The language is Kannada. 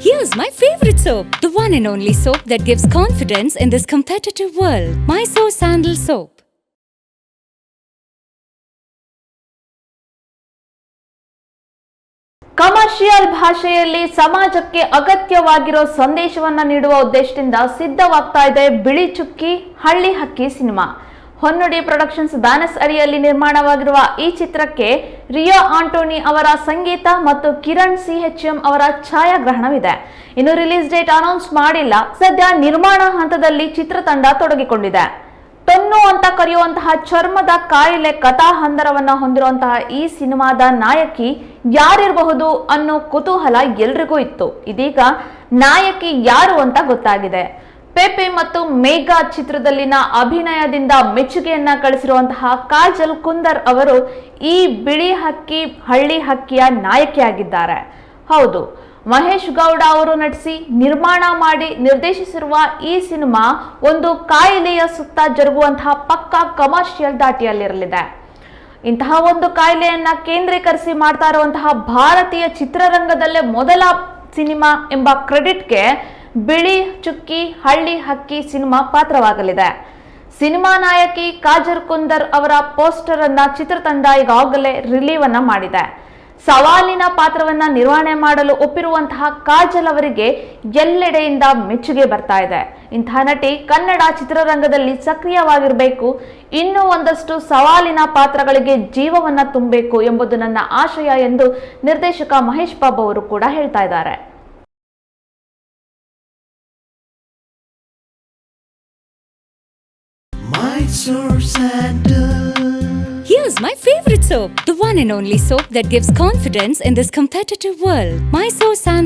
Here's my favorite soap, the one and only soap that gives confidence in this competitive world. My Soap Sandal Soap. Commercial ಭಾಷೆಯಲ್ಲಿ ಸಮಾಜಕ್ಕೆ ಅಗತ್ಯವಾಗಿರೋ ಸಂದೇಶವನ್ನ ನೀಡುವ ಉದ್ದೇಶದಿಂದ ಸಿದ್ಧವಾಗ್ತಾ ಇದೆ ಬಿಳಿ ಚುಕ್ಕಿ ಹಳ್ಳಿ ಹಕ್ಕಿ ಸಿನಿಮಾ ಹೊನ್ನುಡಿ ಪ್ರೊಡಕ್ಷನ್ಸ್ ಬ್ಯಾನಸ್ ಅಡಿಯಲ್ಲಿ ನಿರ್ಮಾಣವಾಗಿರುವ ಈ ಚಿತ್ರಕ್ಕೆ ರಿಯೋ ಆಂಟೋನಿ ಅವರ ಸಂಗೀತ ಮತ್ತು ಕಿರಣ್ ಸಿ ಎಚ್ ಎಂ ಅವರ ಛಾಯಾಗ್ರಹಣವಿದೆ. ಇನ್ನು ರಿಲೀಸ್ ಡೇಟ್ ಅನೌನ್ಸ್ ಮಾಡಿಲ್ಲ. ಸದ್ಯ ನಿರ್ಮಾಣ ಹಂತದಲ್ಲಿ ಚಿತ್ರತಂಡ ತೊಡಗಿಕೊಂಡಿದೆ. ತೊನ್ನು ಅಂತ ಕರೆಯುವಂತಹ ಚರ್ಮದ ಕಾಯಿಲೆ ಕಥಾ ಹಂದರವನ್ನ ಹೊಂದಿರುವಂತಹ ಈ ಸಿನಿಮಾದ ನಾಯಕಿ ಯಾರಿರಬಹುದು ಅನ್ನೋ ಕುತೂಹಲ ಎಲ್ರಿಗೂ ಇತ್ತು. ಇದೀಗ ನಾಯಕಿ ಯಾರು ಅಂತ ಗೊತ್ತಾಗಿದೆ. ಪೆಪೆ ಮತ್ತು ಮೇಘಾ ಚಿತ್ರದಲ್ಲಿನ ಅಭಿನಯದಿಂದ ಮೆಚ್ಚುಗೆಯನ್ನ ಕಳಿಸಿರುವಂತಹ ಕಾಜಲ್ ಕುಂದರ್ ಅವರು ಈ ಬಿಳಿ ಹಕ್ಕಿ, ಹಳ್ಳಿ ಹಕ್ಕಿಯ ನಾಯಕಿಯಾಗಿದ್ದಾರೆ. ಹೌದು, ಮಹೇಶ್ ಗೌಡ ಅವರು ನಟಿಸಿ, ನಿರ್ಮಾಣ ಮಾಡಿ ನಿರ್ದೇಶಿಸಿರುವ ಈ ಸಿನಿಮಾ ಒಂದು ಕಾಯಿಲೆಯ ಸುತ್ತ ಜರುಗುವಂತಹ ಪಕ್ಕಾ ಕಮರ್ಷಿಯಲ್ ದಾಟಿಯಲ್ಲಿರಲಿದೆ ಇಂತಹ ಒಂದು ಕಾಯಿಲೆಯನ್ನ ಕೇಂದ್ರೀಕರಿಸಿ ಮಾಡ್ತಾ ಇರುವಂತಹ ಭಾರತೀಯ ಚಿತ್ರರಂಗದಲ್ಲೇ ಮೊದಲ ಸಿನಿಮಾ ಎಂಬ ಕ್ರೆಡಿಟ್ಗೆ ಬಿಳಿ ಚುಕ್ಕಿ, ಹಳ್ಳಿ ಹಕ್ಕಿ ಸಿನಿಮಾ ಪಾತ್ರವಾಗಲಿದೆ. ಸಿನಿಮಾ ನಾಯಕಿ ಕಾಜರ್ ಕುಂದರ್ ಅವರ ಪೋಸ್ಟರ್ ಅನ್ನ ಚಿತ್ರತಂಡ ಈಗಾಗಲೇ ರಿಲೀವ್ ಅನ್ನ ಮಾಡಿದೆ. ಸವಾಲಿನ ಪಾತ್ರವನ್ನ ನಿರ್ವಹಣೆ ಮಾಡಲು ಒಪ್ಪಿರುವಂತಹ ಕಾಜಲ್ ಅವರಿಗೆ ಎಲ್ಲೆಡೆಯಿಂದ ಮೆಚ್ಚುಗೆ ಬರ್ತಾ ಇದೆ. ಇಂತಹ ನಟಿ ಕನ್ನಡ ಚಿತ್ರರಂಗದಲ್ಲಿ ಸಕ್ರಿಯವಾಗಿರಬೇಕು. ಇನ್ನೂ ಒಂದಷ್ಟು ಸವಾಲಿನ ಪಾತ್ರಗಳಿಗೆ ಜೀವವನ್ನ ತುಂಬಬೇಕು ಎಂಬುದು ನನ್ನ ಆಶಯ ಎಂದು ನಿರ್ದೇಶಕ ಮಹೇಶ್ ಬಾಬು ಅವರು ಕೂಡ ಹೇಳ್ತಾ ಇದ್ದಾರೆ. Here's my favorite soap, the one and only soap that gives confidence in this competitive world. Mysore Sandal